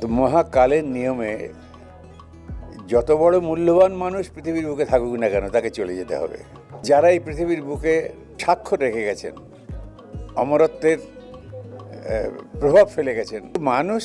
তো মহাকালের নিয়মে যত বড় মূল্যবান মানুষ পৃথিবীর বুকে থাকুক না কেন, তাকে চলে যেতে হবে। যারা এই পৃথিবীর বুকে স্বাক্ষর রেখে গেছেন, অমরত্বের প্রভাব ফেলে গেছেন, মানুষ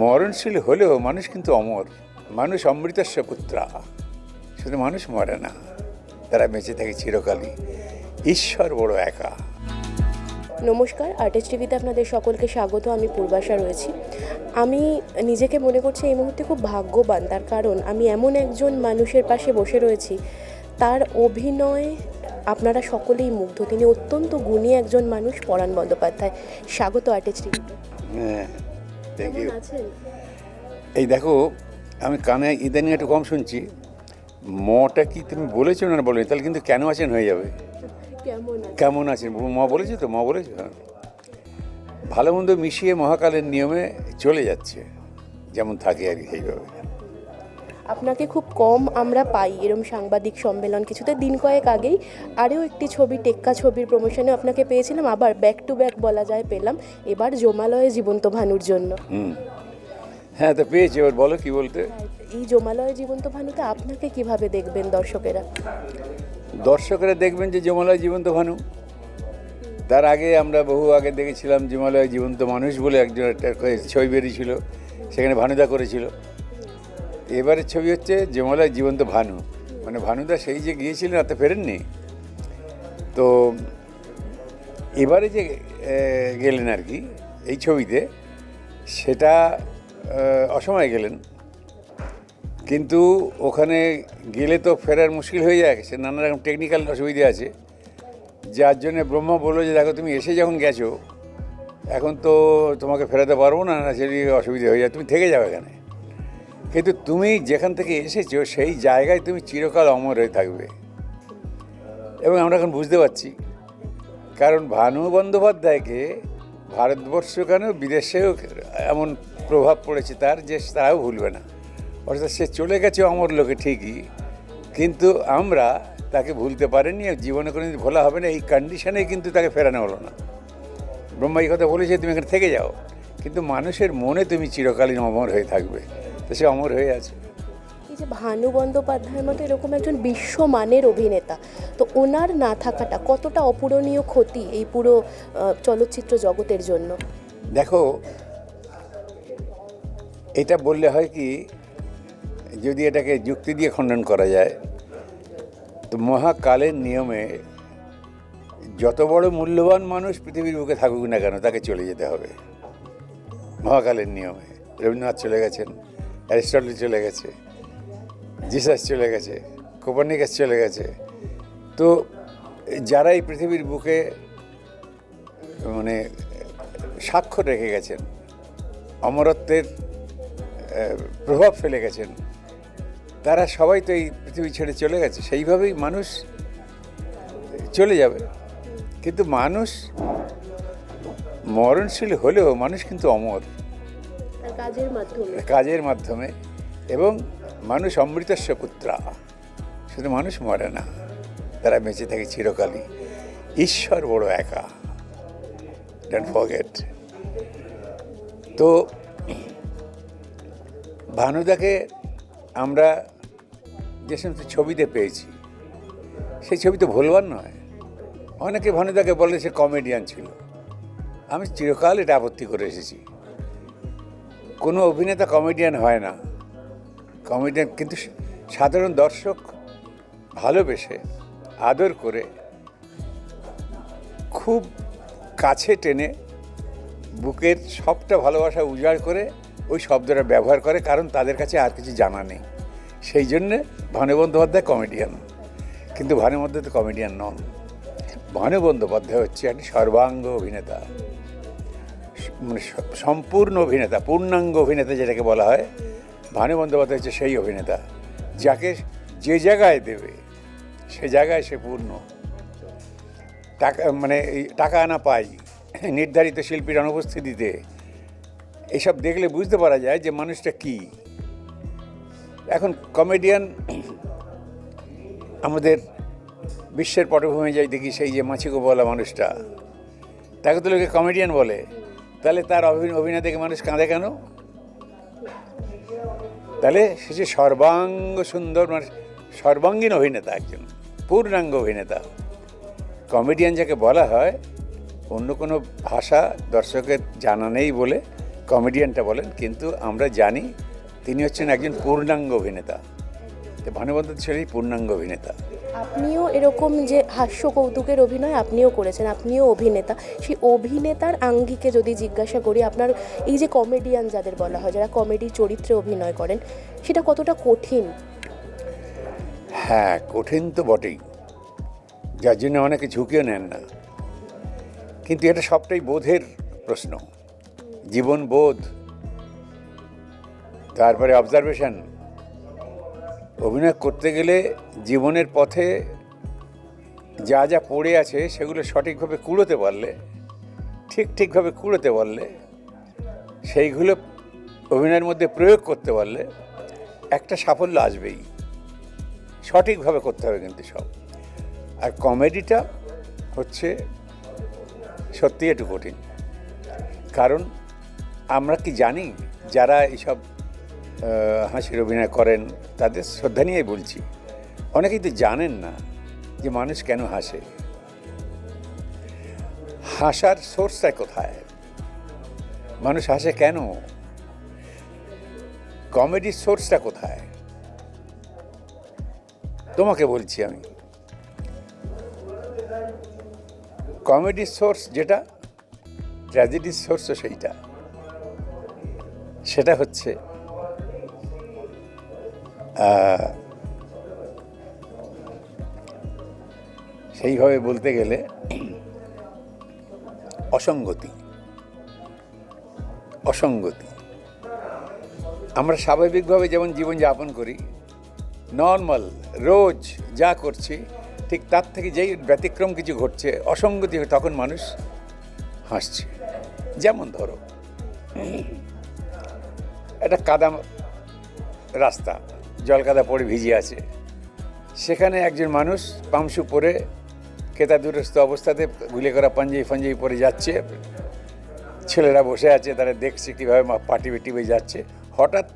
মরণশীল হলেও মানুষ কিন্তু অমর। মানুষ অমৃতস্য পুত্রা, শুধু মানুষ মরে না, তারা বেঁচে থাকে চিরকালই। ঈশ্বর বড় একা। নমস্কার আর্টিস্ট টিভিতে আপনাদের সকলকে স্বাগত আমি পূর্বাশা রয়েছি। আমি নিজেকে মনে করছি এই মুহূর্তে খুব ভাগ্যবান তার কারণ আমি এমন একজন মানুষের পাশে বসে রয়েছি তার অভিনয় আপনারা সকলেই মুগ্ধ তিনি অত্যন্ত গুণী একজন মানুষ পরাণ বন্দ্যোপাধ্যায়। স্বাগত আর্টিস্ট টিভিতে হ্যাঁ থ্যাংক ইউ কেমন এই দেখো আমি কানে ইদানিং একটু কম শুনছি। মটা কি তুমি বলেছ না বলো তাহলে কিন্তু কেন আছেন হয়ে যাবে? কেমন আছেন? ম তো ম বলেছ হ্যাঁ। ভালো মন্দ মিশিয়ে মহাকালের নিয়মে চলে যাচ্ছে যেমন থাকে আর কি সেইভাবে। আপনাকে খুব কম আমরা পাই এরম সাংবাদিক সম্মেলন কিছুতে। দিন কয়েক আগেই আরও একটি ছবি টেক্কা ছবির প্রমোশনে আপনাকে পেয়েছিলাম। আবার ব্যাক টু ব্যাক বলা যায় পেলাম। এবার জমালয়ে জীবন্ত ভানুর জন্য। হ্যাঁ তো পেয়েছি এবার বলো কি বলতে? এই জমালয়ে জীবন্ত ভানুতে আপনাকে কীভাবে দেখবেন দর্শকেরা? দর্শকরা দেখবেন যে জমালয় জীবন্ত ভানু। তার আগে আমরা বহু আগে দেখেছিলাম জমালয় জীবন্ত মানুষ বলে একজন একটা ছবি বেরিয়েছিল, সেখানে ভানুদা করেছিল। এবারের ছবি হচ্ছে জমালয় জীবন্ত ভানু। মানে ভানুদা সেই যে গিয়েছিলেন আর তো ফেরেননি। তো এবারে যে গেলেন আর কি, এই ছবিতে, সেটা অসময়ে গেলেন। কিন্তু ওখানে গেলে তো ফেরার মুশকিল হয়ে যায়, সে নানা রকম টেকনিক্যাল অসুবিধা আছে। যার জন্য ব্রহ্মা বলল যে, দেখো, তুমি এসে যখন গেছো, এখন তো তোমাকে ফেরাতে পারব না না সেটি অসুবিধা হয়ে যায়, তুমি থেকে যাবে এখানে। কিন্তু তুমি যেখান থেকে এসেছ, সেই জায়গায় তুমি চিরকাল অমর হয়ে থাকবে। এবং আমরা এখন বুঝতে পারছি। কারণ ভানু বন্দ্যোপাধ্যায়কে ভারতবর্ষ কেন, বিদেশেও এমন প্রভাব পড়েছে তার যে তারাও ভুলবে না। অর্থাৎ সে চলে গেছে অমর লোকে ঠিকই কিন্তু আমরা তাকে ভুলতে পারিনি জীবনে কোনো দিন ভোলা হবে না এই কন্ডিশনে কিন্তু তাকে ফেরানো হলো না। ব্রহ্মা এই কথা বলেছে তুমি এখানে থেকে যাও কিন্তু মানুষের মনে তুমি চিরকালীন অমর হয়ে থাকবে তো সে অমর হয়ে আছে। এই যে ভানু বন্দ্যোপাধ্যায়ের মতো এরকম একজন বিশ্বমানের অভিনেতা তো ওনার না থাকাটা কতটা অপূরণীয় ক্ষতি এই পুরো চলচ্চিত্র জগতের জন্য? দেখো এটা বললে হয় কি যদি এটাকে যুক্তি দিয়ে খণ্ডন করা যায়, তো মহাকালের নিয়মে যত বড় মূল্যবান মানুষ পৃথিবীর বুকে থাকুক না কেন, তাকে চলে যেতে হবে। মহাকালের নিয়মে। রবীন্দ্রনাথ চলে গেছেন, অ্যারিস্টটল চলে গেছে, জিসাস চলে গেছে, কোপার্নিকাস চলে গেছে। তো যারা এই পৃথিবীর বুকে মানে স্বাক্ষর রেখে গেছেন, অমরত্বের প্রভাব ফেলে গেছেন তারা সবাই তো এই পৃথিবী ছেড়ে চলে গেছে সেইভাবেই মানুষ চলে যাবে। কিন্তু মানুষ মরণশীল হলেও মানুষ কিন্তু অমর। কাজের মাধ্যমে। কাজের মাধ্যমে। এবং মানুষ অমৃতস্য পুত্রা। শুধু মানুষ মরে না তারা বেঁচে থাকে চিরকালই। ঈশ্বর বড় একা। ডোন্ট ফরগেট তো ভানুদাকে আমরা যে সমস্ত ছবিতে পেয়েছি, সেই ছবি তো ভুলবার নয়। অনেকে ভানুদাকে বলে সে কমেডিয়ান ছিল। আমি চিরকাল এটা আপত্তি করে এসেছি। কোনো অভিনেতা কমেডিয়ান হয় না। কমেডিয়ান কিন্তু সাধারণ দর্শক ভালোবেসে, আদর করে, খুব কাছে টেনে বুকের সবটা ভালোবাসা উজাড় করে ওই শব্দটা ব্যবহার করে, কারণ তাদের কাছে আর কিছু জানা নেই। সেই জন্যে ভানু বন্দ্যোপাধ্যায় কমেডিয়ান কিন্তু ভানু বন্দ্যোপাধ্যায় কমেডিয়ান নন। ভানু বন্দ্যোপাধ্যায় হচ্ছে একটি সর্বাঙ্গ অভিনেতা। মানে সম্পূর্ণ অভিনেতা, পূর্ণাঙ্গ অভিনেতা যেটাকে বলা হয়, ভানু বন্দ্যোপাধ্যায় হচ্ছে সেই অভিনেতা, যাকে যে জায়গায় দেবে, সে জায়গায় সে পূর্ণ। টাকা মানে টাকা আনা পাই, নির্ধারিত শিল্পীর অনুপস্থিতিতে, এসব দেখলে বুঝতে পারা যায় যে মানুষটা কি। এখন কমেডিয়ান আমাদের বিশ্বের পটভূমি যাই দেখি সেই যে মাছিকো বলা মানুষটা, তাকে তো লোকে কমেডিয়ান বলে। তাহলে তার অভি- অভিনয় দেখে মানুষ কাঁদে কেন? তাহলে সে যে সর্বাঙ্গ সুন্দর মানে সর্বাঙ্গীন অভিনেতা একজন, পূর্ণাঙ্গ অভিনেতা। কমেডিয়ান যাকে বলা হয়, অন্য কোনো ভাষা দর্শকের জানা নেই বলে কমেডিয়ানটা বলেন, কিন্তু আমরা জানি তিনি হচ্ছেন একজন পূর্ণাঙ্গ অভিনেতা। তো ভানুবন্ধ ছেলেই পূর্ণাঙ্গ অভিনেতা। আপনিও এরকম যে হাস্য কৌতুকের অভিনয় আপনিও করেছেন আপনিও অভিনেতা সেই অভিনেতার আঙ্গিকে যদি জিজ্ঞাসা করি আপনার এই যে কমেডিয়ান যাদের বলা হয় যারা কমেডি চরিত্রে অভিনয় করেন সেটা কতটা কঠিন? হ্যাঁ কঠিন তো বটেই। যার জন্য অনেকে ঝুঁকিও নেন না। কিন্তু এটা সবটাই বোধের প্রশ্ন। জীবন বোধ তারপরে অবজারভেশন অভিনয় করতে গেলে জীবনের পথে যা যা পড়ে আছে সেগুলো সঠিকভাবে কুড়োতে পারলে, ঠিক ঠিকভাবে কুড়োতে পারলে, সেইগুলো অভিনয়ের মধ্যে প্রয়োগ করতে পারলে একটা সাফল্য আসবেই। সঠিকভাবে করতে হবে কিন্তু সব। আর কমেডিটা হচ্ছে সত্যি একটু কঠিন। কারণ আমরা কি জানি, যারা এইসব হাসির অভিনয় করেন, তাদের শ্রদ্ধা নিয়েই বলছি। অনেকেই তো জানেন না যে মানুষ কেন হাসে। হাসার সোর্সটা কোথায়? মানুষ হাসে কেন? কমেডির সোর্সটা কোথায়? তোমাকে বলছি আমি। কমেডির সোর্স যেটা ট্র্যাজেডির সোর্সও সেইটা। সেটা হচ্ছে সেইভাবে বলতে গেলে অসঙ্গতি অসঙ্গতি। আমরা স্বাভাবিকভাবে যেমন জীবনযাপন করি, নর্মাল, রোজ যা করছি, ঠিক তার থেকে যেই ব্যতিক্রম কিছু ঘটছে, অসঙ্গতি হয় তখন মানুষ হাসছে। যেমন ধরো, একটা কাদা রাস্তা জল কাদা পড়ে ভিজে আছে। সেখানে একজন মানুষ পামসু পরে কেতা দূরস্থ অবস্থাতে গুলি করা পাঞ্জাবি ফাঞ্জাবি পরে যাচ্ছে। ছেলেরা বসে আছে, তারা দেখছে কীভাবে পাটি টিপে যাচ্ছে। হঠাৎ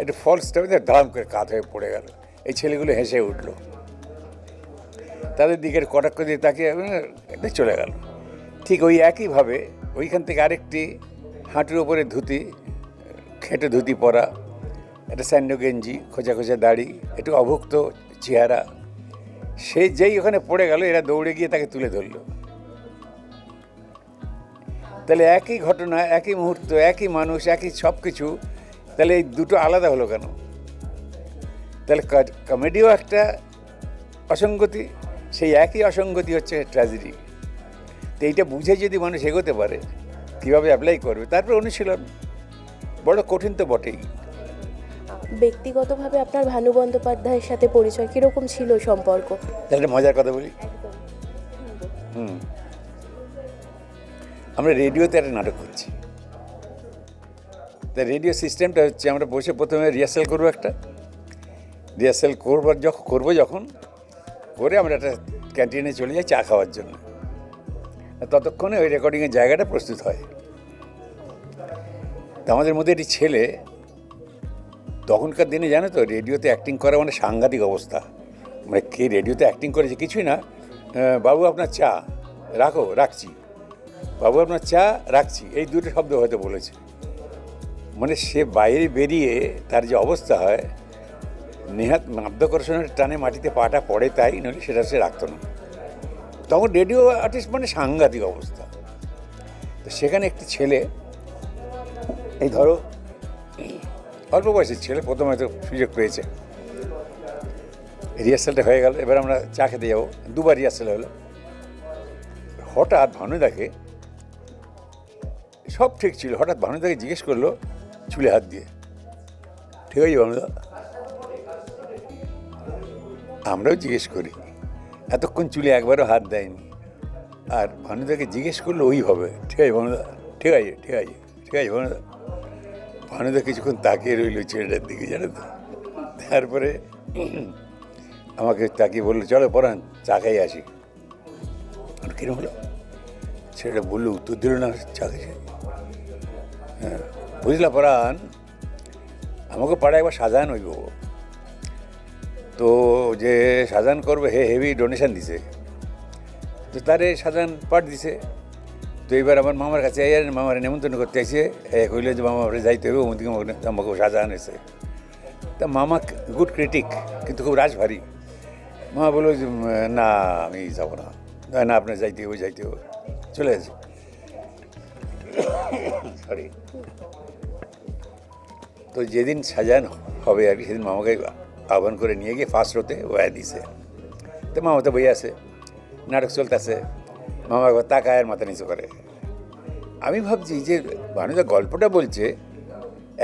একটু ফলস টাইমে ধাম করে কাত হয়ে পড়ে গেল। এই ছেলেগুলো হেসে উঠল। তাদের দিকের কটাক্ষ দিয়ে তাকে চলে গেল। ঠিক ওই একইভাবে ওইখান থেকে আরেকটি হাঁটুর ওপরে ধুতি, খেটে ধুতি পরা একটা স্যান্ডো গেঞ্জি, খোঁচা খোঁচা দাড়ি, একটু অভুক্ত চেহারা। সে যেই ওখানে পড়ে গেল, এরা দৌড়ে গিয়ে তাকে তুলে ধরলো। তাহলে একই ঘটনা, একই মুহূর্ত, একই মানুষ, একই সব কিছু তাহলে এই দুটো আলাদা হলো কেন? তাহলে কমেডিও একটা অসঙ্গতি, সেই একই অসঙ্গতি হচ্ছে ট্র্যাজেডি। তো এইটা বুঝে যদি মানুষ এগোতে পারে, কীভাবে অ্যাপ্লাই করবে? তারপর অনুশীলন, বড় কঠিন তো বটেই। ব্যক্তিগতভাবে আপনার ভানু বন্দ্যোপাধ্যায়ের সাথে পরিচয় কীরকম ছিল সম্পর্ক? একটা মজার কথা বলি। হুম। আমরা রেডিওতে একটা নাটক করছি। তা রেডিও সিস্টেমটা হচ্ছে, আমরা বসে প্রথমে রিহার্সাল করব একটা। রিহার্সাল করবার যখন করব যখন, করে আমরা একটা ক্যান্টিনে চলে যাই চা খাওয়ার জন্য। ততক্ষণে ওই রেকর্ডিংয়ের জায়গাটা প্রস্তুত হয়। তা আমাদের মধ্যে একটি ছেলে তখনকার দিনে জানো তো, রেডিওতে অ্যাক্টিং করা মানে সাংঘাতিক অবস্থা। মানে কে রেডিওতে অ্যাক্টিং করেছে কিছুই না। বাবু আপনার চা, রাখো, রাখছি। বাবু আপনার চা, রাখছি। এই দুটো শব্দ হয়তো বলেছে। মানে সে বাইরে বেরিয়ে তার যে অবস্থা হয়, নেহাত মাধ্যাকর্ষণের টানে মাটিতে পাটা পড়ে তাই, নইলে সেটা সে রাখতো না। তখন রেডিও আর্টিস্ট মানে সাংঘাতিক অবস্থা। তো সেখানে একটি ছেলে, এই ধরো অল্প বয়সের ছেলে প্রথম হয়তো সুযোগ পেয়েছে। রিহার্সালটা হয়ে গেল, এবার আমরা চা খেতে যাব। দুবার রিহার্সাল হলো। হঠাৎ ভানুদাকে, সব ঠিক ছিল, হঠাৎ ভানুদাকে জিজ্ঞেস করল চুলে হাত দিয়ে। ঠিক আছে ভানুদা। আমরাও জিজ্ঞেস করি, এতক্ষণ চুলে একবারও হাত দেয়নি? আর ভানুদাকে জিজ্ঞেস করল ওইভাবে ঠিক আছে ভানুদা। ঠিক আছে ঠিক আছে ঠিক আছে ভানুদা। ভানুদা কিছুক্ষণ তাকিয়ে রইল ছেলেটার দিকে, জানো তো। তারপরে আমাকে তাকিয়ে বলল, চলো পড়ান চা খাই আসি। আর কিরম হলো? ছেলেটা বলল, উত্তর দিল না, চা হ্যাঁ বুঝলা পরান, আমাকে পাড়ায় একবার সাজান হইব। তো যে সাজান করবে, হে হেভি ডোনেশন দিছে। তো তারে সাজান পাঠ দিছে। তো এবার আমার মামার কাছে মামার নেমন্তন্ন করতে আসে কইল যে মামা যাইতে হবে ওদিকে আমাকে সাজান এসে তা মামা গুড ক্রিটিক কিন্তু খুব রাজভারী মামা বলল যে না আমি যাব না। না, আপনার যাইতে হবে যাইতে হবে চলে গেছে। সরি তো যেদিন সাজান হবে আর কি সেদিন মামাকে আহ্বান করে নিয়ে গিয়ে ফার্স্ট রোতে ওয়া দিছে। তো মামা তো বই আছে নাটক চলতেছে। মামা একবার তাকায় আর মাথা নিচু করে। আমি ভাবছি যে ভানুদা গল্পটা বলছে,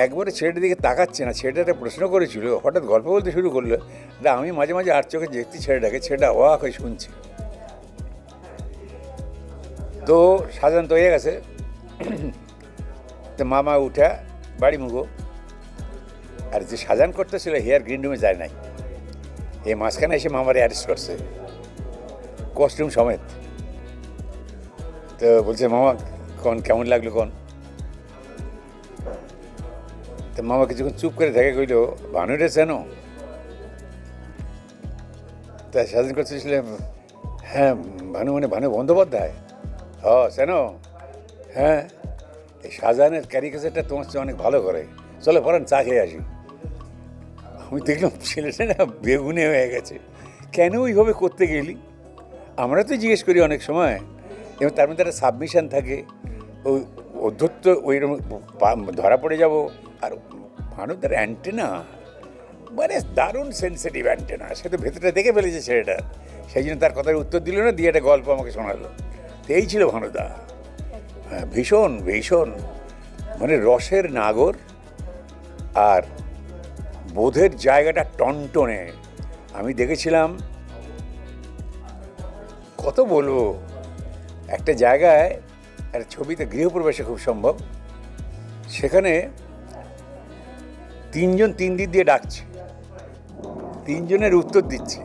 একবারে ছেলেটার দিকে তাকাচ্ছে না, ছেলেটা একটা প্রশ্ন করেছিল, হঠাৎ গল্প বলতে শুরু করল, না, আমি মাঝে মাঝে আর চোখে দেখছি ছেলেটাকে, ছেলেটা অবাক হয়ে শুনছি। তো সাজান তো হয়ে গেছে। তো মামা উঠা বাড়ি মুগো। আর যে সাজান করতেছিল হেয়ার গ্রিন রুমে যায় নাই। এই মাঝখানে এসে মামারে অ্যারেস্ট করছে। কস্টিউম সমেত। তো বলছে, মামা কোন কেমন লাগল কোন তো মামা কিছুক্ষণ চুপ করে থেকে কইল ভানুরে চেন তা স্বাধীন করতেছিলাম হ্যাঁ ভানু মানে ভানু বন্দ্যোপাধ্যায়? হ চেন হ্যাঁ এই শাহজাহানের ক্যারিকেচারটা তোমার চেয়ে অনেক ভালো করে। চলো পরান চা খেয়ে আসি। আমি দেখলাম ছেলেটা না বেগুনে হয়ে গেছে। কেন ওইভাবে করতে গেলি? আমরা তো জিজ্ঞেস করি অনেক সময়। এবং তার মধ্যে একটা সাবমিশন থাকে। ওই অধ্যত্ত ওই ধরা পড়ে যাব। আর ভানুদার অ্যান্টেনা মানে দারুণ সেন্সিটিভ অ্যান্টেনা সে তো ভেতরটা দেখে ফেলেছে ছেলেটা। সেই জন্য তার কথার উত্তর দিল না, দিয়ে একটা গল্প আমাকে শোনালো। তো এই ছিল ভানুদা। হ্যাঁ ভীষণ ভীষণ। মানে রসের নাগর আর বোধের জায়গাটা টনটনে। আমি দেখেছিলাম, কত বলব? একটা জায়গায় একটা ছবিতে গৃহপ্রবেশে খুব সম্ভব। সেখানে তিনজন তিন দিক দিয়ে ডাকছে। তিনজনের উত্তর দিচ্ছে।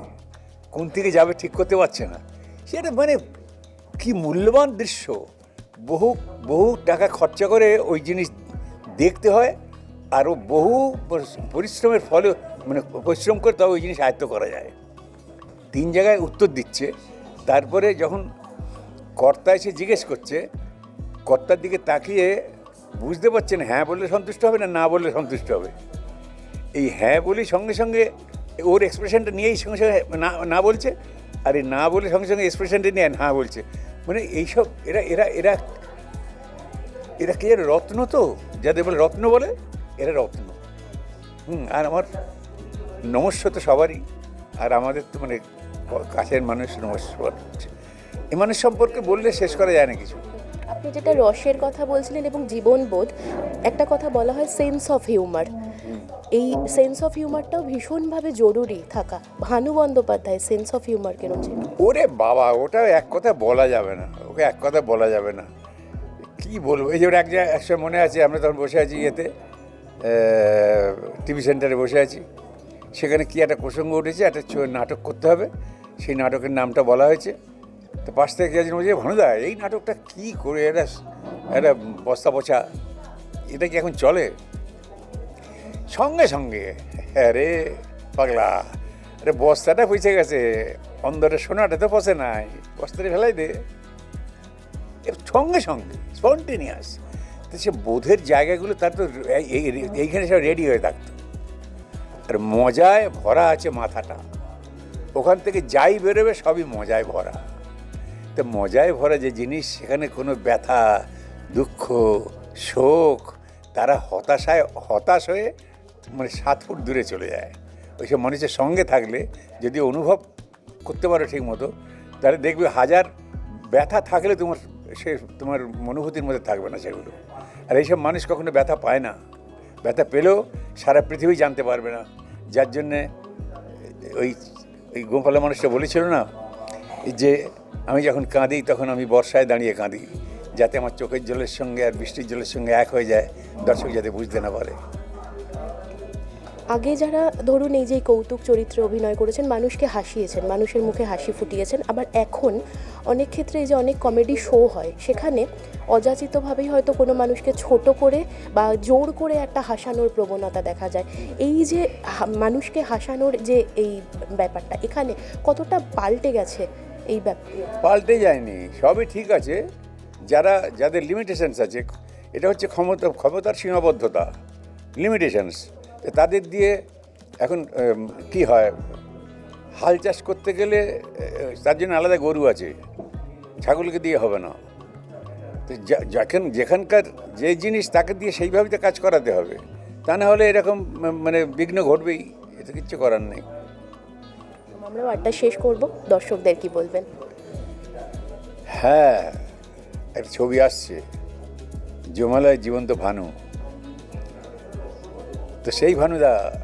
কোন থেকে যাবে ঠিক করতে পারছে না। সেটা মানে কি মূল্যবান দৃশ্য। বহু বহু টাকা খরচা করে ওই জিনিস দেখতে হয় আরও বহু পরিশ্রমের ফলে মানে পরিশ্রম করে তবে ওই জিনিস আয়ত্ত করা যায়। তিন জায়গায় উত্তর দিচ্ছে। তারপরে যখন কর্তা এসে জিজ্ঞেস করছে, কর্তার দিকে তাকিয়ে বুঝতে পারছেন হ্যাঁ বললে সন্তুষ্ট হবে না না বললে সন্তুষ্ট হবে। এই হ্যাঁ বলি সঙ্গে সঙ্গে ওর এক্সপ্রেশনটা নিয়েই সঙ্গে সঙ্গে না না বলছে, আর এই না বলে সঙ্গে সঙ্গে এক্সপ্রেশনটা নিয়ে হ্যাঁ বলছে। মানে এইসব এরা এরা এরা এরা কি রত্ন তো? যাদের বলে রত্ন বলে, এরা রত্ন। হুম, আর আমার নমস্য তো সবারই, আর আমাদের তো মানে কাছের মানুষ নমস্কার এ মানুষ সম্পর্কে বললে শেষ করা যায় না কিছু। আপনি যেটা রসের কথা বলছিলেন এবং জীবনবোধ একটা কথা বলা হয় সেন্স অফ হিউমার এই সেন্স অফ হিউমারটাও ভীষণভাবে জরুরি থাকা। Bhanu Bandyopadhyay sense of humour কেন ছিল ওরে বাবা ওটা এক কথা বলা যাবে না। ওকে এক কথা বলা যাবে না। কি বলব? এই যে ওর এক জায়গায় একসময় মনে আছে আমরা তখন বসে আছি ইয়েতে টিভি সেন্টারে বসে আছি। সেখানে কি একটা প্রসঙ্গ উঠেছে একটা নাটক করতে হবে। সেই নাটকের নামটা বলা হয়েছে। পাশ থেকে একজন বলছে ভানুদা এই নাটকটা কি করে? এটা একটা বস্তা পচা, এটা কি এখন চলে? সঙ্গে সঙ্গে আরে পাগলা, আরে বস্তাটা পৌঁছে গেছে, অন্দরে সোনাটা তো পচে নাই, বস্তাটা ফেলাই দে। সঙ্গে সঙ্গে, স্পন্টেনিয়াস, তো সে বোধের জায়গাগুলো তার তো এই- এই- এইখানে সব রেডি হয়ে থাকতো। আর মজায় ভরা আছে মাথাটা। ওখান থেকে যাই বেরোবে, সবই মজায় ভরা। তো মজায় ভরা যে জিনিস, সেখানে কোনো ব্যথা, দুঃখ, শোক, তারা হতাশায়, হতাশ হয়ে মানে সাত ফুট দূরে চলে যায়। ওইসব মানুষের সঙ্গে থাকলে যদি অনুভব করতে পারো ঠিক মতো, তাহলে দেখবে হাজার ব্যথা থাকলে তোমার সে, তোমার অনুভূতির মধ্যে থাকবে না সেগুলো। আর এইসব মানুষ কখনো ব্যথা পায় না। ব্যথা পেলেও সারা পৃথিবী জানতে পারবে না। যার জন্যে ওই ওই গোপালা মানুষটা বলেছিল না, যে আমি যখন কাঁদি, তখন আমি বর্ষায় দাঁড়িয়ে কাঁদি, যাতে আমার চোখের জলের সঙ্গে আর বৃষ্টির জলের সঙ্গে এক হয়ে যায়, দর্শক যাতে বুঝতে না পারে। আগে যারা ধরুন এই যে কৌতুক চরিত্রে অভিনয় করেছেন, মানুষকে হাসিয়েছেন, মানুষের মুখে হাসি ফুটিয়েছেন, আবার এখন অনেক ক্ষেত্রে এই যে অনেক কমেডি শো হয়, সেখানে অযাচিতভাবেই হয়তো কোনো মানুষকে ছোট করে বা জোর করে একটা হাসানোর প্রবণতা দেখা যায়। এই যে মানুষকে হাসানোর যে এই ব্যাপারটা, এখানে কতটা পাল্টে গেছে এই ব্যাপার পাল্টে যায়নি, সবই ঠিক আছে। যারা, যাদের লিমিটেশনস আছে, এটা হচ্ছে ক্ষমতা, ক্ষমতার সীমাবদ্ধতা লিমিটেশনস তাদের দিয়ে এখন কি হয়? হাল চাষ করতে গেলে তার জন্য আলাদা গরু আছে। ছাগলকে দিয়ে হবে না। তো যখন, যেখানকার যে জিনিস তাকে দিয়ে সেইভাবে তো কাজ করাতে হবে। তা না হলে এরকম মানে বিঘ্ন ঘটবেই এটা কিচ্ছু করার নেই। আমরা আড্ডা শেষ করব। দর্শকদের কি বলবেন? হ্যাঁ একটা ছবি আসছে। জমালয় জীবন্ত ভানু। তো সেই ভানুদা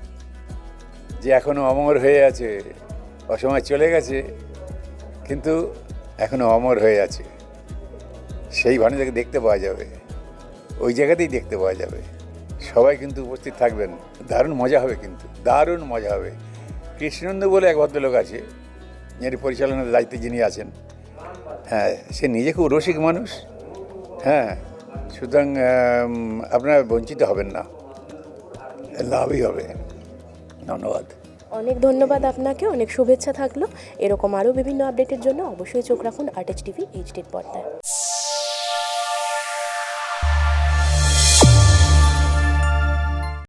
যে এখনও অমর হয়ে আছে, অসময় চলে গেছে, কিন্তু এখনও অমর হয়ে আছে। সেই ভানুদাকে দেখতে পাওয়া যাবে। ওই জায়গাতেই দেখতে পাওয়া যাবে। সবাই কিন্তু উপস্থিত থাকবেন। দারুণ মজা হবে কিন্তু। দারুণ মজা হবে। কৃষ্ণনন্দ বলে এক ভদ্রলোক আছে এর পরিচালনার দায়িত্বে যিনি আছেন। হ্যাঁ সে নিজে খুব রসিক মানুষ। হ্যাঁ সুতরাং আপনারা বঞ্চিত হবেন না। লাভই হবে। ধন্যবাদ। অনেক ধন্যবাদ আপনাকে, অনেক শুভেচ্ছা থাকল। এরকম আরও বিভিন্ন আপডেটের জন্য অবশ্যই চোখ রাখুন আর্টেজ টিভি এইচডির পর্দায়।